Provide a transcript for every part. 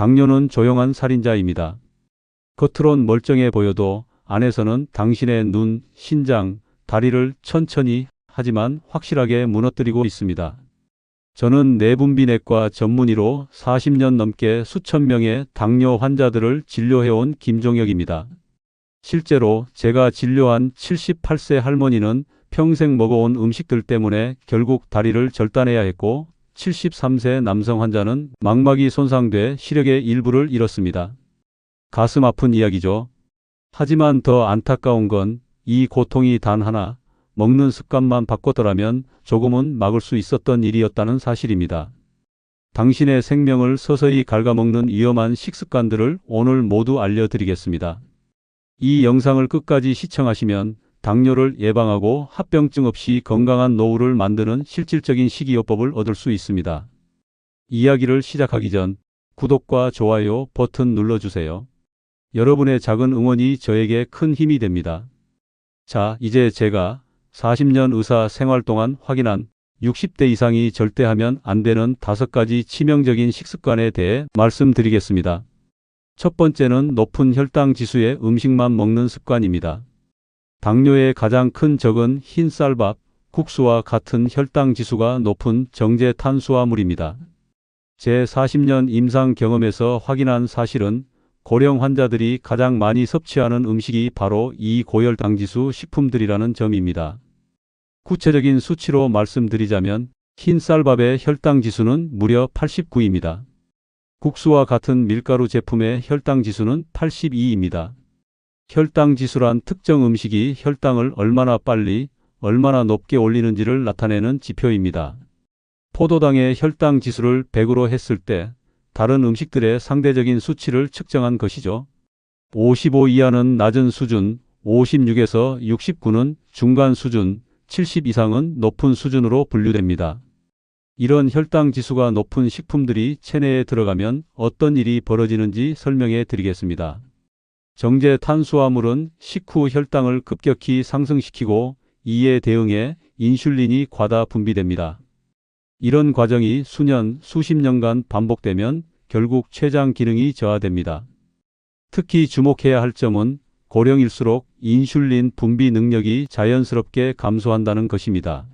당뇨는 조용한 살인자입니다. 겉으론 멀쩡해 보여도 안에서는 당신의 눈, 신장, 다리를 천천히 하지만 확실하게 무너뜨리고 있습니다. 저는 내분비내과 전문의로 40년 넘게 수천 명의 당뇨 환자들을 진료해온 김종혁입니다. 실제로 제가 진료한 78세 할머니는 평생 먹어온 음식들 때문에 결국 다리를 절단해야 했고 73세 남성 환자는 망막이 손상돼 시력의 일부를 잃었습니다. 가슴 아픈 이야기죠. 하지만 더 안타까운 건 이 고통이 단 하나 먹는 습관만 바꿨더라면 조금은 막을 수 있었던 일이었다는 사실입니다. 당신의 생명을 서서히 갉아먹는 위험한 식습관들을 오늘 모두 알려드리겠습니다. 이 영상을 끝까지 시청하시면 당뇨를 예방하고 합병증 없이 건강한 노후를 만드는 실질적인 식이요법을 얻을 수 있습니다. 이야기를 시작하기 전 구독과 좋아요 버튼 눌러주세요. 여러분의 작은 응원이 저에게 큰 힘이 됩니다. 자, 이제 제가 40년 의사 생활 동안 확인한 60대 이상이 절대 하면 안 되는 다섯 가지 치명적인 식습관에 대해 말씀드리겠습니다. 첫 번째는 높은 혈당 지수의 음식만 먹는 습관입니다. 당뇨의 가장 큰 적은 흰 쌀밥, 국수와 같은 혈당 지수가 높은 정제 탄수화물입니다. 제 40년 임상 경험에서 확인한 사실은 고령 환자들이 가장 많이 섭취하는 음식이 바로 이 고혈당 지수 식품들이라는 점입니다. 구체적인 수치로 말씀드리자면 흰 쌀밥의 혈당 지수는 무려 89입니다. 국수와 같은 밀가루 제품의 혈당 지수는 82입니다. 혈당 지수란 특정 음식이 혈당을 얼마나 빨리, 얼마나 높게 올리는지를 나타내는 지표입니다. 포도당의 혈당 지수를 100으로 했을 때 다른 음식들의 상대적인 수치를 측정한 것이죠. 55 이하는 낮은 수준, 56에서 69는 중간 수준, 70 이상은 높은 수준으로 분류됩니다. 이런 혈당 지수가 높은 식품들이 체내에 들어가면 어떤 일이 벌어지는지 설명해 드리겠습니다. 정제 탄수화물은 식후 혈당을 급격히 상승시키고 이에 대응해 인슐린이 과다 분비됩니다. 이런 과정이 수년, 수십 년간 반복되면 결국 췌장 기능이 저하됩니다. 특히 주목해야 할 점은 고령일수록 인슐린 분비 능력이 자연스럽게 감소한다는 것입니다.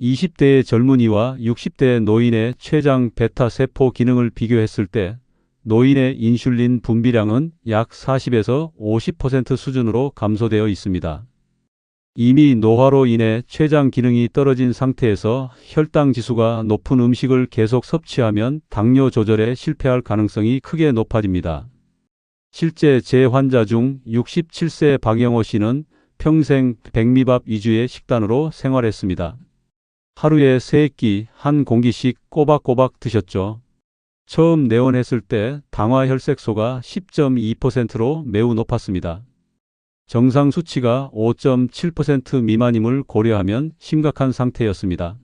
20대의 젊은이와 60대의 노인의 췌장 베타 세포 기능을 비교했을 때 노인의 인슐린 분비량은 약 40에서 50% 수준으로 감소되어 있습니다. 이미 노화로 인해 췌장 기능이 떨어진 상태에서 혈당 지수가 높은 음식을 계속 섭취하면 당뇨 조절에 실패할 가능성이 크게 높아집니다. 실제 제 환자 중 67세 박영호 씨는 평생 백미밥 위주의 식단으로 생활했습니다. 하루에 3끼 한 공기씩 꼬박꼬박 드셨죠. 처음 내원했을 때 당화 혈색소가 10.2%로 매우 높았습니다. 정상 수치가 5.7% 미만임을 고려하면 심각한 상태였습니다.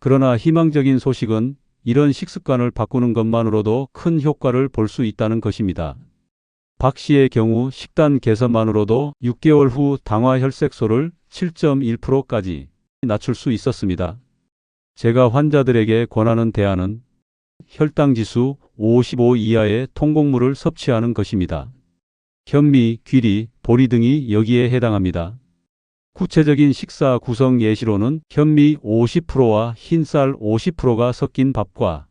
그러나 희망적인 소식은 이런 식습관을 바꾸는 것만으로도 큰 효과를 볼 수 있다는 것입니다. 박 씨의 경우 식단 개선만으로도 6개월 후 당화 혈색소를 7.1%까지 낮출 수 있었습니다. 제가 환자들에게 권하는 대안은 혈당 지수 55 이하의 통곡물을 섭취하는 것입니다. 현미, 귀리, 보리 등이 여기에 해당합니다. 구체적인 식사 구성 예시로는 현미 50%와 흰쌀 50%가 섞인 밥과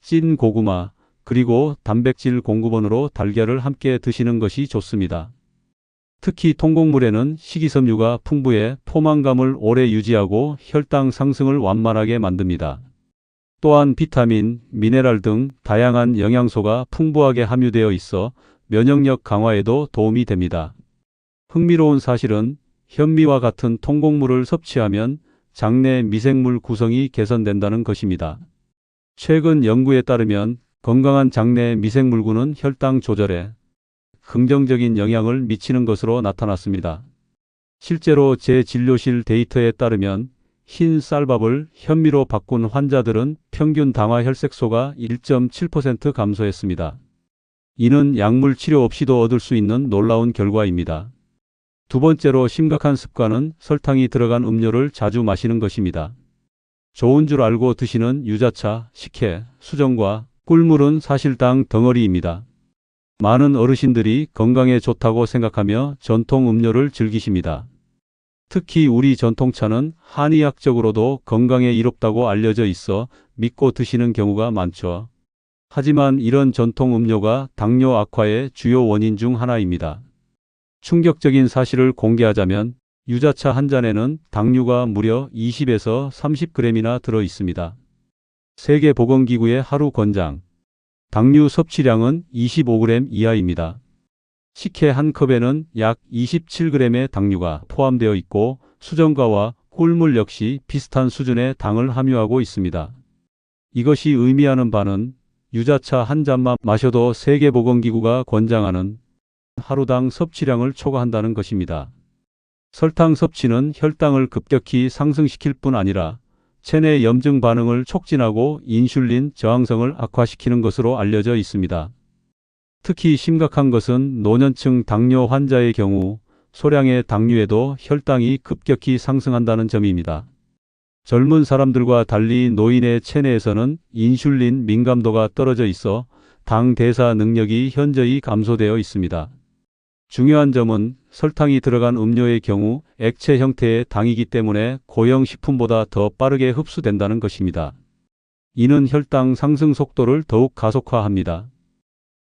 찐 고구마, 그리고 단백질 공급원으로 달걀을 함께 드시는 것이 좋습니다. 특히 통곡물에는 식이섬유가 풍부해 포만감을 오래 유지하고 혈당 상승을 완만하게 만듭니다. 또한 비타민, 미네랄 등 다양한 영양소가 풍부하게 함유되어 있어 면역력 강화에도 도움이 됩니다. 흥미로운 사실은 현미와 같은 통곡물을 섭취하면 장내 미생물 구성이 개선된다는 것입니다. 최근 연구에 따르면 건강한 장내 미생물군은 혈당 조절에 긍정적인 영향을 미치는 것으로 나타났습니다. 실제로 제 진료실 데이터에 따르면 흰 쌀밥을 현미로 바꾼 환자들은 평균 당화 혈색소가 1.7% 감소했습니다. 이는 약물 치료 없이도 얻을 수 있는 놀라운 결과입니다. 두 번째로 심각한 습관은 설탕이 들어간 음료를 자주 마시는 것입니다. 좋은 줄 알고 드시는 유자차, 식혜, 수정과 꿀물은 사실당 덩어리입니다. 많은 어르신들이 건강에 좋다고 생각하며 전통 음료를 즐기십니다. 특히 우리 전통차는 한의학적으로도 건강에 이롭다고 알려져 있어 믿고 드시는 경우가 많죠. 하지만 이런 전통 음료가 당뇨 악화의 주요 원인 중 하나입니다. 충격적인 사실을 공개하자면 유자차 한 잔에는 당류가 무려 20에서 30g이나 들어 있습니다. 세계보건기구의 하루 권장. 당류 섭취량은 25g 이하입니다. 식혜 한 컵에는 약 27g의 당류가 포함되어 있고 수정과와 꿀물 역시 비슷한 수준의 당을 함유하고 있습니다. 이것이 의미하는 바는 유자차 한 잔만 마셔도 세계보건기구가 권장하는 하루당 섭취량을 초과한다는 것입니다. 설탕 섭취는 혈당을 급격히 상승시킬 뿐 아니라 체내 염증 반응을 촉진하고 인슐린 저항성을 악화시키는 것으로 알려져 있습니다. 특히 심각한 것은 노년층 당뇨 환자의 경우 소량의 당류에도 혈당이 급격히 상승한다는 점입니다. 젊은 사람들과 달리 노인의 체내에서는 인슐린 민감도가 떨어져 있어 당 대사 능력이 현저히 감소되어 있습니다. 중요한 점은 설탕이 들어간 음료의 경우 액체 형태의 당이기 때문에 고형 식품보다 더 빠르게 흡수된다는 것입니다. 이는 혈당 상승 속도를 더욱 가속화합니다.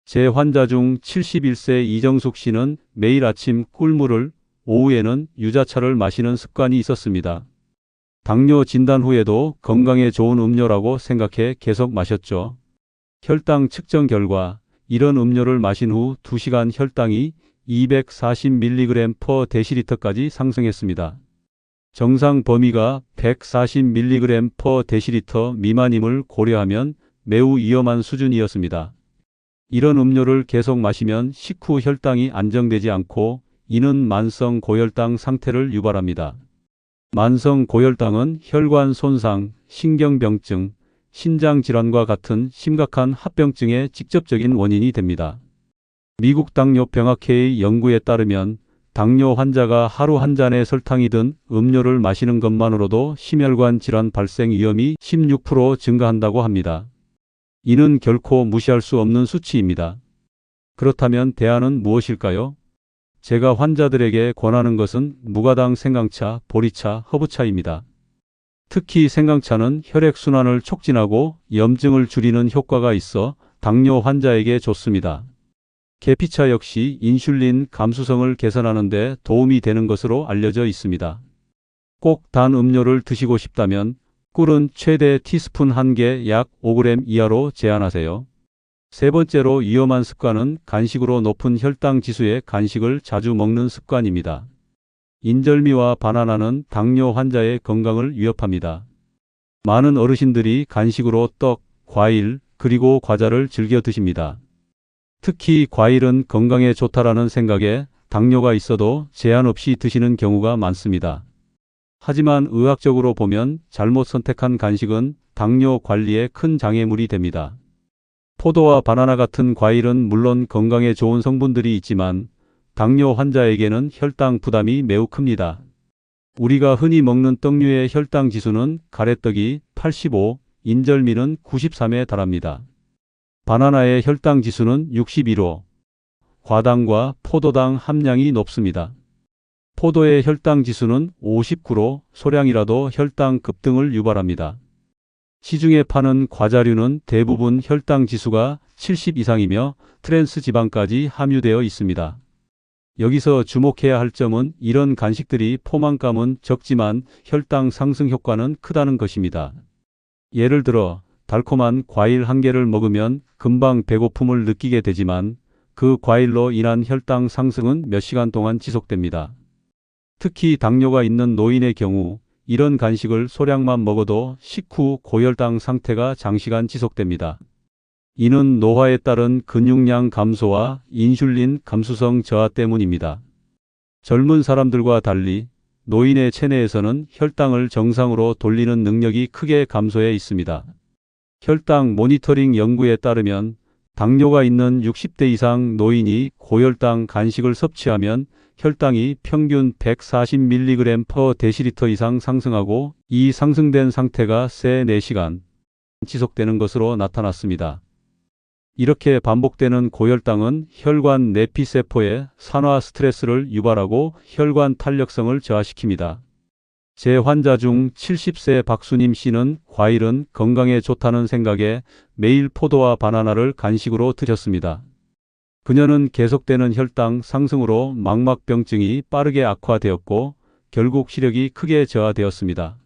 제 환자 중 71세 이정숙 씨는 매일 아침 꿀물을 오후에는 유자차를 마시는 습관이 있었습니다. 당뇨 진단 후에도 건강에 좋은 음료라고 생각해 계속 마셨죠. 혈당 측정 결과 이런 음료를 마신 후 2시간 혈당이 240mg per 데시리터까지 상승했습니다. 정상 범위가 140mg per 데시리터 미만임을 고려하면 매우 위험한 수준이었습니다. 이런 음료를 계속 마시면 식후 혈당이 안정되지 않고 이는 만성 고혈당 상태를 유발합니다. 만성 고혈당은 혈관 손상, 신경병증, 신장질환과 같은 심각한 합병증의 직접적인 원인이 됩니다. 미국 당뇨병학회의 연구에 따르면 당뇨 환자가 하루 한 잔의 설탕이 든 음료를 마시는 것만으로도 심혈관 질환 발생 위험이 16% 증가한다고 합니다. 이는 결코 무시할 수 없는 수치입니다. 그렇다면 대안은 무엇일까요? 제가 환자들에게 권하는 것은 무가당 생강차, 보리차, 허브차입니다. 특히 생강차는 혈액순환을 촉진하고 염증을 줄이는 효과가 있어 당뇨 환자에게 좋습니다. 계피차 역시 인슐린 감수성을 개선하는 데 도움이 되는 것으로 알려져 있습니다. 꼭 단 음료를 드시고 싶다면 꿀은 최대 티스푼 1개 약 5g 이하로 제한하세요. 세 번째로 위험한 습관은 간식으로 높은 혈당 지수의 간식을 자주 먹는 습관입니다. 인절미와 바나나는 당뇨 환자의 건강을 위협합니다. 많은 어르신들이 간식으로 떡, 과일, 그리고 과자를 즐겨 드십니다. 특히 과일은 건강에 좋다라는 생각에 당뇨가 있어도 제한 없이 드시는 경우가 많습니다. 하지만 의학적으로 보면 잘못 선택한 간식은 당뇨 관리에 큰 장애물이 됩니다. 포도와 바나나 같은 과일은 물론 건강에 좋은 성분들이 있지만 당뇨 환자에게는 혈당 부담이 매우 큽니다. 우리가 흔히 먹는 떡류의 혈당 지수는 가래떡이 85, 인절미는 93에 달합니다. 바나나의 혈당 지수는 61호. 과당과 포도당 함량이 높습니다. 포도의 혈당 지수는 59로 소량이라도 혈당 급등을 유발합니다. 시중에 파는 과자류는 대부분 혈당 지수가 70 이상이며 트랜스 지방까지 함유되어 있습니다. 여기서 주목해야 할 점은 이런 간식들이 포만감은 적지만 혈당 상승 효과는 크다는 것입니다. 예를 들어 달콤한 과일 한 개를 먹으면 금방 배고픔을 느끼게 되지만 그 과일로 인한 혈당 상승은 몇 시간 동안 지속됩니다. 특히 당뇨가 있는 노인의 경우 이런 간식을 소량만 먹어도 식후 고혈당 상태가 장시간 지속됩니다. 이는 노화에 따른 근육량 감소와 인슐린 감수성 저하 때문입니다. 젊은 사람들과 달리 노인의 체내에서는 혈당을 정상으로 돌리는 능력이 크게 감소해 있습니다. 혈당 모니터링 연구에 따르면 당뇨가 있는 60대 이상 노인이 고혈당 간식을 섭취하면 혈당이 평균 140mg per 데시리터 이상 상승하고 이 상승된 상태가 세 4시간 지속되는 것으로 나타났습니다. 이렇게 반복되는 고혈당은 혈관 내피세포에 산화 스트레스를 유발하고 혈관 탄력성을 저하시킵니다. 제 환자 중 70세 박수님 씨는 과일은 건강에 좋다는 생각에 매일 포도와 바나나를 간식으로 드셨습니다. 그녀는 계속되는 혈당 상승으로 망막병증이 빠르게 악화되었고 결국 시력이 크게 저하되었습니다.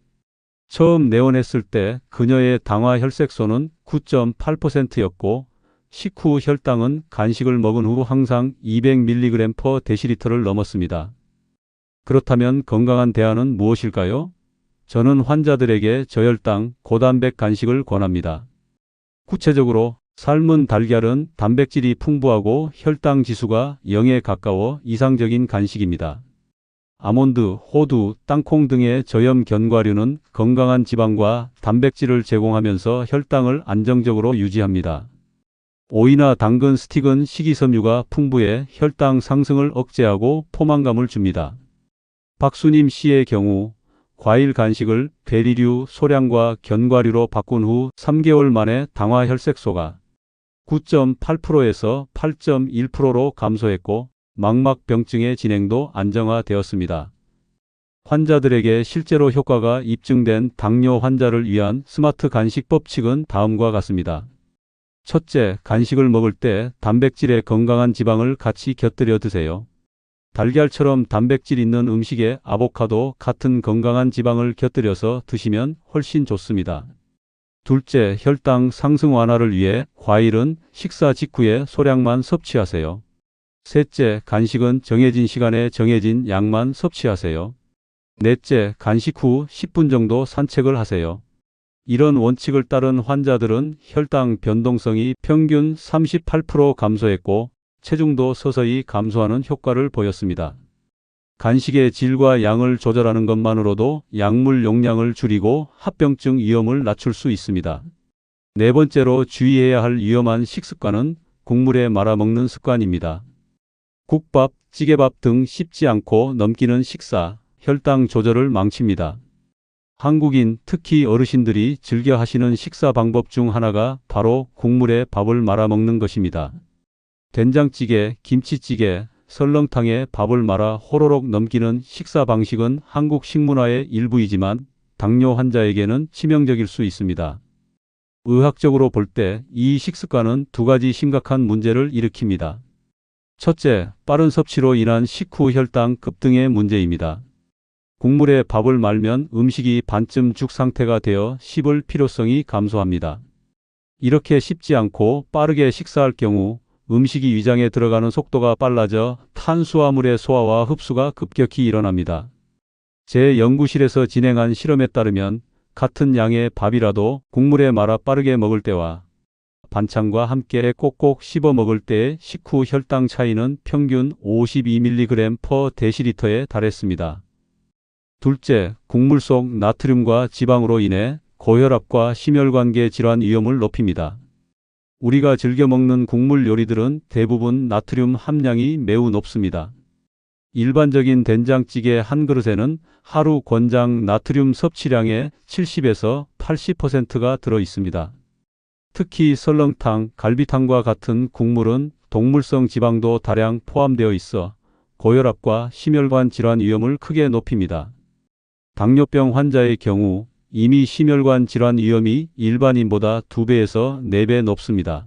처음 내원했을 때 그녀의 당화 혈색소는 9.8%였고 식후 혈당은 간식을 먹은 후 항상 200mg per 데시리터를 넘었습니다. 그렇다면 건강한 대안은 무엇일까요? 저는 환자들에게 저혈당, 고단백 간식을 권합니다. 구체적으로 삶은 달걀은 단백질이 풍부하고 혈당 지수가 0에 가까워 이상적인 간식입니다. 아몬드, 호두, 땅콩 등의 저염 견과류는 건강한 지방과 단백질을 제공하면서 혈당을 안정적으로 유지합니다. 오이나 당근 스틱은 식이섬유가 풍부해 혈당 상승을 억제하고 포만감을 줍니다. 박수님 씨의 경우 과일 간식을 베리류, 소량과 견과류로 바꾼 후 3개월 만에 당화 혈색소가 9.8%에서 8.1%로 감소했고 망막병증의 진행도 안정화되었습니다. 환자들에게 실제로 효과가 입증된 당뇨 환자를 위한 스마트 간식 법칙은 다음과 같습니다. 첫째, 간식을 먹을 때 단백질의 건강한 지방을 같이 곁들여 드세요. 달걀처럼 단백질 있는 음식에 아보카도 같은 건강한 지방을 곁들여서 드시면 훨씬 좋습니다. 둘째, 혈당 상승 완화를 위해 과일은 식사 직후에 소량만 섭취하세요. 셋째, 간식은 정해진 시간에 정해진 양만 섭취하세요. 넷째, 간식 후 10분 정도 산책을 하세요. 이런 원칙을 따른 환자들은 혈당 변동성이 평균 38% 감소했고 체중도 서서히 감소하는 효과를 보였습니다. 간식의 질과 양을 조절하는 것만으로도 약물 용량을 줄이고 합병증 위험을 낮출 수 있습니다. 네 번째로 주의해야 할 위험한 식습관은 국물에 말아 먹는 습관입니다. 국밥, 찌개밥 등 씹지 않고 넘기는 식사, 혈당 조절을 망칩니다. 한국인, 특히 어르신들이 즐겨 하시는 식사 방법 중 하나가 바로 국물에 밥을 말아 먹는 것입니다. 된장찌개, 김치찌개, 설렁탕에 밥을 말아 호로록 넘기는 식사 방식은 한국 식문화의 일부이지만 당뇨 환자에게는 치명적일 수 있습니다. 의학적으로 볼 때 이 식습관은 두 가지 심각한 문제를 일으킵니다. 첫째, 빠른 섭취로 인한 식후 혈당 급등의 문제입니다. 국물에 밥을 말면 음식이 반쯤 죽 상태가 되어 씹을 필요성이 감소합니다. 이렇게 씹지 않고 빠르게 식사할 경우 음식이 위장에 들어가는 속도가 빨라져 탄수화물의 소화와 흡수가 급격히 일어납니다. 제 연구실에서 진행한 실험에 따르면 같은 양의 밥이라도 국물에 말아 빠르게 먹을 때와 반찬과 함께 꼭꼭 씹어 먹을 때의 식후 혈당 차이는 평균 52mg per 데시리터에 달했습니다. 둘째, 국물 속 나트륨과 지방으로 인해 고혈압과 심혈관계 질환 위험을 높입니다. 우리가 즐겨 먹는 국물 요리들은 대부분 나트륨 함량이 매우 높습니다. 일반적인 된장찌개 한 그릇에는 하루 권장 나트륨 섭취량의 70에서 80%가 들어 있습니다. 특히 설렁탕, 갈비탕과 같은 국물은 동물성 지방도 다량 포함되어 있어 고혈압과 심혈관 질환 위험을 크게 높입니다. 당뇨병 환자의 경우 이미 심혈관 질환 위험이 일반인보다 2배에서 4배 높습니다.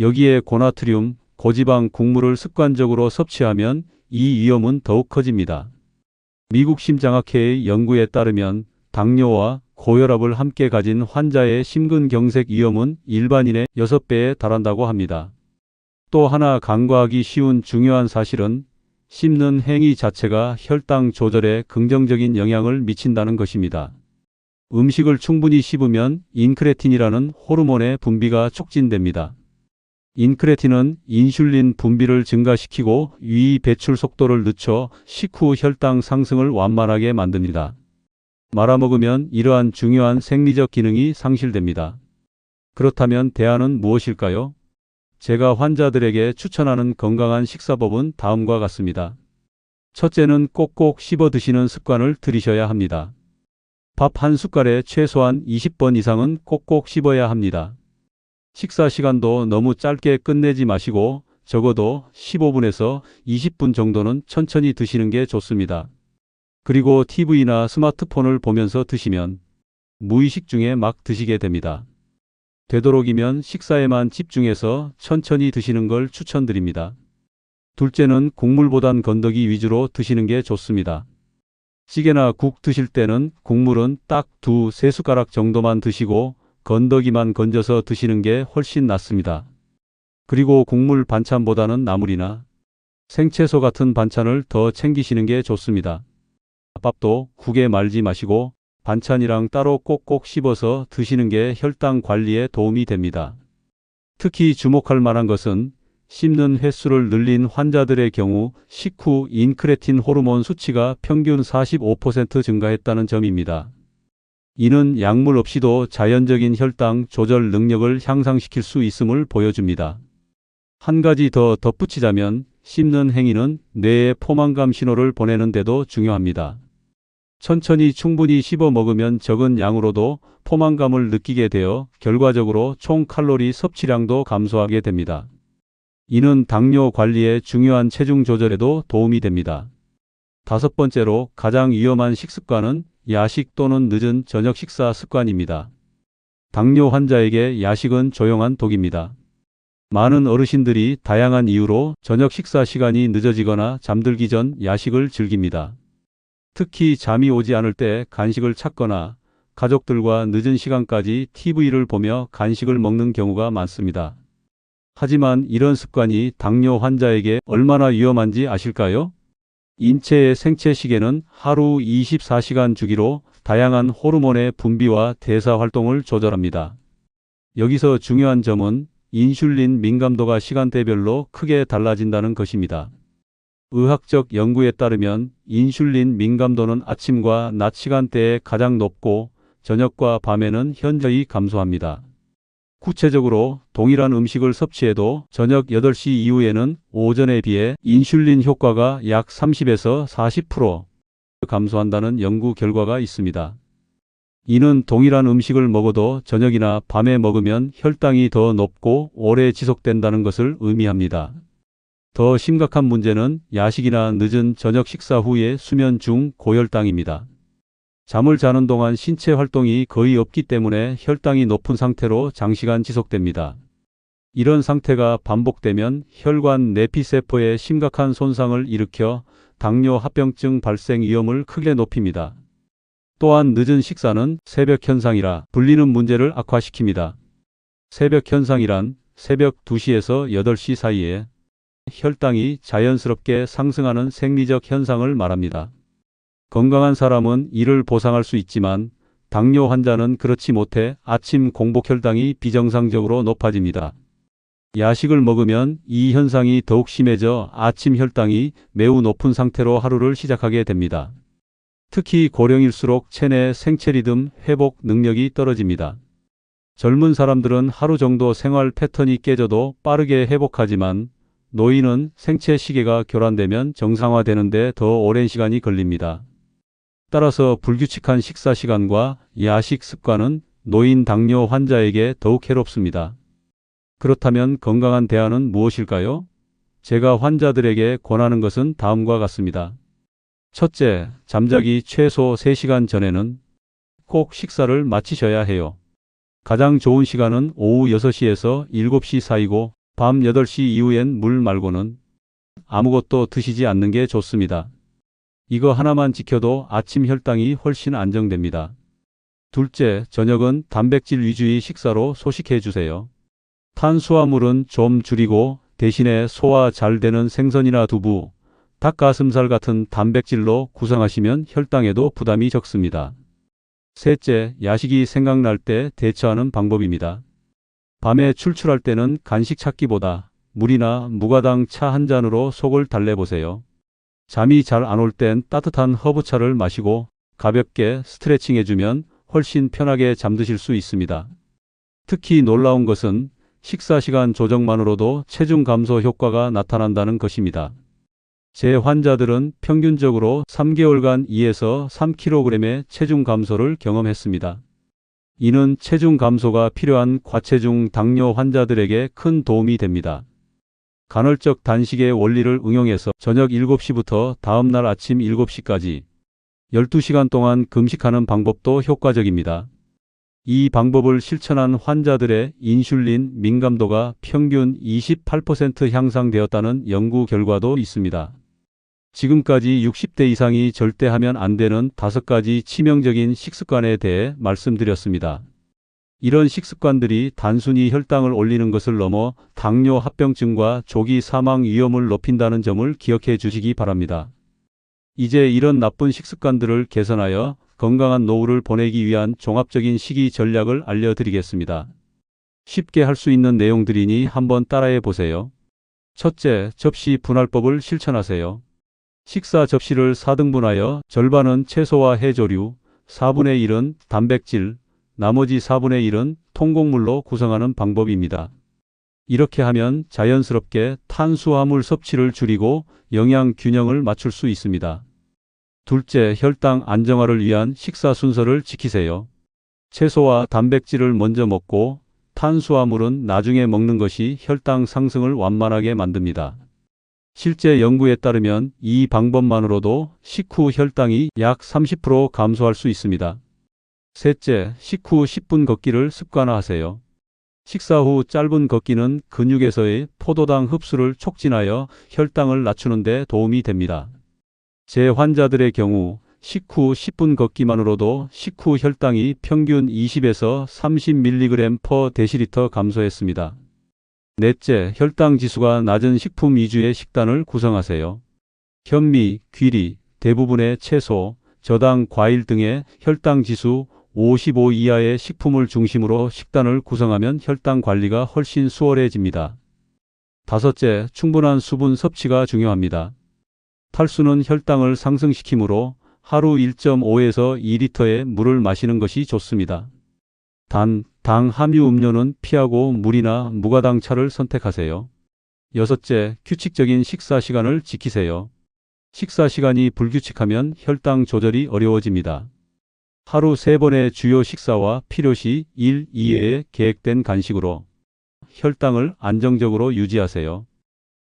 여기에 고나트륨, 고지방 국물을 습관적으로 섭취하면 이 위험은 더욱 커집니다. 미국 심장학회의 연구에 따르면 당뇨와 고혈압을 함께 가진 환자의 심근경색 위험은 일반인의 6배에 달한다고 합니다. 또 하나 간과하기 쉬운 중요한 사실은 씹는 행위 자체가 혈당 조절에 긍정적인 영향을 미친다는 것입니다. 음식을 충분히 씹으면 인크레틴이라는 호르몬의 분비가 촉진됩니다. 인크레틴은 인슐린 분비를 증가시키고 위 배출 속도를 늦춰 식후 혈당 상승을 완만하게 만듭니다. 말아먹으면 이러한 중요한 생리적 기능이 상실됩니다. 그렇다면 대안은 무엇일까요? 제가 환자들에게 추천하는 건강한 식사법은 다음과 같습니다. 첫째는 꼭꼭 씹어 드시는 습관을 들이셔야 합니다. 밥 한 숟갈에 최소한 20번 이상은 꼭꼭 씹어야 합니다. 식사 시간도 너무 짧게 끝내지 마시고 적어도 15분에서 20분 정도는 천천히 드시는 게 좋습니다. 그리고 TV나 스마트폰을 보면서 드시면 무의식 중에 막 드시게 됩니다. 되도록이면 식사에만 집중해서 천천히 드시는 걸 추천드립니다. 둘째는 국물보단 건더기 위주로 드시는 게 좋습니다. 찌개나 국 드실 때는 국물은 딱 두 세 숟가락 정도만 드시고 건더기만 건져서 드시는 게 훨씬 낫습니다. 그리고 국물 반찬보다는 나물이나 생채소 같은 반찬을 더 챙기시는 게 좋습니다. 밥도 국에 말지 마시고 반찬이랑 따로 꼭꼭 씹어서 드시는 게 혈당 관리에 도움이 됩니다. 특히 주목할 만한 것은 씹는 횟수를 늘린 환자들의 경우 식후 인크레틴 호르몬 수치가 평균 45% 증가했다는 점입니다. 이는 약물 없이도 자연적인 혈당 조절 능력을 향상시킬 수 있음을 보여줍니다. 한 가지 더 덧붙이자면 씹는 행위는 뇌에 포만감 신호를 보내는 데도 중요합니다. 천천히 충분히 씹어 먹으면 적은 양으로도 포만감을 느끼게 되어 결과적으로 총 칼로리 섭취량도 감소하게 됩니다. 이는 당뇨 관리에 중요한 체중 조절에도 도움이 됩니다. 다섯 번째로 가장 위험한 식습관은 야식 또는 늦은 저녁 식사 습관입니다. 당뇨 환자에게 야식은 조용한 독입니다. 많은 어르신들이 다양한 이유로 저녁 식사 시간이 늦어지거나 잠들기 전 야식을 즐깁니다. 특히 잠이 오지 않을 때 간식을 찾거나 가족들과 늦은 시간까지 TV를 보며 간식을 먹는 경우가 많습니다. 하지만 이런 습관이 당뇨 환자에게 얼마나 위험한지 아실까요? 인체의 생체 시계는 하루 24시간 주기로 다양한 호르몬의 분비와 대사 활동을 조절합니다. 여기서 중요한 점은 인슐린 민감도가 시간대별로 크게 달라진다는 것입니다. 의학적 연구에 따르면 인슐린 민감도는 아침과 낮 시간대에 가장 높고 저녁과 밤에는 현저히 감소합니다. 구체적으로 동일한 음식을 섭취해도 저녁 8시 이후에는 오전에 비해 인슐린 효과가 약 30에서 40% 감소한다는 연구 결과가 있습니다. 이는 동일한 음식을 먹어도 저녁이나 밤에 먹으면 혈당이 더 높고 오래 지속된다는 것을 의미합니다. 더 심각한 문제는 야식이나 늦은 저녁 식사 후의 수면 중 고혈당입니다. 잠을 자는 동안 신체 활동이 거의 없기 때문에 혈당이 높은 상태로 장시간 지속됩니다. 이런 상태가 반복되면 혈관 내피세포에 심각한 손상을 일으켜 당뇨 합병증 발생 위험을 크게 높입니다. 또한 늦은 식사는 새벽 현상이라 불리는 문제를 악화시킵니다. 새벽 현상이란 새벽 2시에서 8시 사이에 혈당이 자연스럽게 상승하는 생리적 현상을 말합니다. 건강한 사람은 이를 보상할 수 있지만 당뇨 환자는 그렇지 못해 아침 공복 혈당이 비정상적으로 높아집니다. 야식을 먹으면 이 현상이 더욱 심해져 아침 혈당이 매우 높은 상태로 하루를 시작하게 됩니다. 특히 고령일수록 체내 생체 리듬 회복 능력이 떨어집니다. 젊은 사람들은 하루 정도 생활 패턴이 깨져도 빠르게 회복하지만 노인은 생체 시계가 교란되면 정상화되는데 더 오랜 시간이 걸립니다. 따라서 불규칙한 식사 시간과 야식 습관은 노인 당뇨 환자에게 더욱 해롭습니다. 그렇다면 건강한 대안은 무엇일까요? 제가 환자들에게 권하는 것은 다음과 같습니다. 첫째, 잠자기 최소 3시간 전에는 꼭 식사를 마치셔야 해요. 가장 좋은 시간은 오후 6시에서 7시 사이고 밤 8시 이후엔 물 말고는 아무것도 드시지 않는 게 좋습니다. 이거 하나만 지켜도 아침 혈당이 훨씬 안정됩니다. 둘째, 저녁은 단백질 위주의 식사로 소식해 주세요. 탄수화물은 좀 줄이고 대신에 소화 잘 되는 생선이나 두부, 닭가슴살 같은 단백질로 구성하시면 혈당에도 부담이 적습니다. 셋째, 야식이 생각날 때 대처하는 방법입니다. 밤에 출출할 때는 간식 찾기보다 물이나 무가당 차 한 잔으로 속을 달래보세요. 잠이 잘 안 올 땐 따뜻한 허브차를 마시고 가볍게 스트레칭 해주면 훨씬 편하게 잠드실 수 있습니다. 특히 놀라운 것은 식사 시간 조정만으로도 체중 감소 효과가 나타난다는 것입니다. 제 환자들은 평균적으로 3개월간 2에서 3kg의 체중 감소를 경험했습니다. 이는 체중 감소가 필요한 과체중 당뇨 환자들에게 큰 도움이 됩니다. 간헐적 단식의 원리를 응용해서 저녁 7시부터 다음날 아침 7시까지 12시간 동안 금식하는 방법도 효과적입니다. 이 방법을 실천한 환자들의 인슐린 민감도가 평균 28% 향상되었다는 연구 결과도 있습니다. 지금까지 60대 이상이 절대 하면 안 되는 다섯 가지 치명적인 식습관에 대해 말씀드렸습니다. 이런 식습관들이 단순히 혈당을 올리는 것을 넘어 당뇨 합병증과 조기 사망 위험을 높인다는 점을 기억해 주시기 바랍니다. 이제 이런 나쁜 식습관들을 개선하여 건강한 노후를 보내기 위한 종합적인 식이 전략을 알려드리겠습니다. 쉽게 할 수 있는 내용들이니 한번 따라해 보세요. 첫째, 접시 분할법을 실천하세요. 식사 접시를 4등분하여 절반은 채소와 해조류, 4분의 1은 단백질, 나머지 4분의 1은 통곡물로 구성하는 방법입니다. 이렇게 하면 자연스럽게 탄수화물 섭취를 줄이고 영양 균형을 맞출 수 있습니다. 둘째, 혈당 안정화를 위한 식사 순서를 지키세요. 채소와 단백질을 먼저 먹고 탄수화물은 나중에 먹는 것이 혈당 상승을 완만하게 만듭니다. 실제 연구에 따르면 이 방법만으로도 식후 혈당이 약 30% 감소할 수 있습니다. 셋째, 식후 10분 걷기를 습관화하세요. 식사 후 짧은 걷기는 근육에서의 포도당 흡수를 촉진하여 혈당을 낮추는 데 도움이 됩니다. 제 환자들의 경우 식후 10분 걷기만으로도 식후 혈당이 평균 20에서 30mg per 데시리터 감소했습니다. 넷째, 혈당 지수가 낮은 식품 위주의 식단을 구성하세요. 현미, 귀리, 대부분의 채소, 저당 과일 등의 혈당 지수 55 이하의 식품을 중심으로 식단을 구성하면 혈당 관리가 훨씬 수월해집니다. 다섯째, 충분한 수분 섭취가 중요합니다. 탈수는 혈당을 상승시키므로 하루 1.5에서 2리터의 물을 마시는 것이 좋습니다. 단, 당 함유 음료는 피하고 물이나 무가당 차를 선택하세요. 여섯째, 규칙적인 식사 시간을 지키세요. 식사 시간이 불규칙하면 혈당 조절이 어려워집니다. 하루 세번의 주요 식사와 필요시 1, 2회의 계획된 간식으로 혈당을 안정적으로 유지하세요.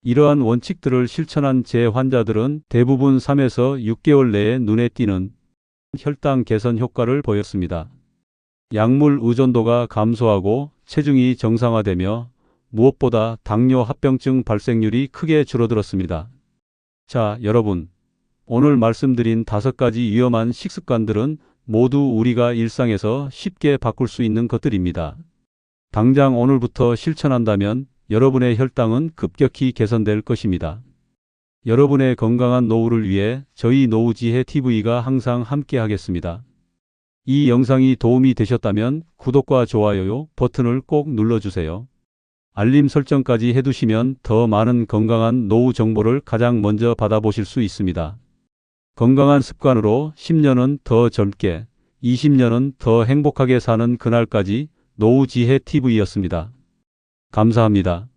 이러한 원칙들을 실천한 제 환자들은 대부분 3에서 6개월 내에 눈에 띄는 혈당 개선 효과를 보였습니다. 약물 의존도가 감소하고 체중이 정상화되며 무엇보다 당뇨 합병증 발생률이 크게 줄어들었습니다. 자, 여러분. 오늘 말씀드린 다섯 가지 위험한 식습관들은 모두 우리가 일상에서 쉽게 바꿀 수 있는 것들입니다. 당장 오늘부터 실천한다면 여러분의 혈당은 급격히 개선될 것입니다. 여러분의 건강한 노후를 위해 저희 노후지혜 TV가 항상 함께 하겠습니다. 이 영상이 도움이 되셨다면 구독과 좋아요 버튼을 꼭 눌러주세요. 알림 설정까지 해두시면 더 많은 건강한 노후 정보를 가장 먼저 받아보실 수 있습니다. 건강한 습관으로 10년은 더 젊게, 20년은 더 행복하게 사는 그날까지 노후지혜 TV였습니다. 감사합니다.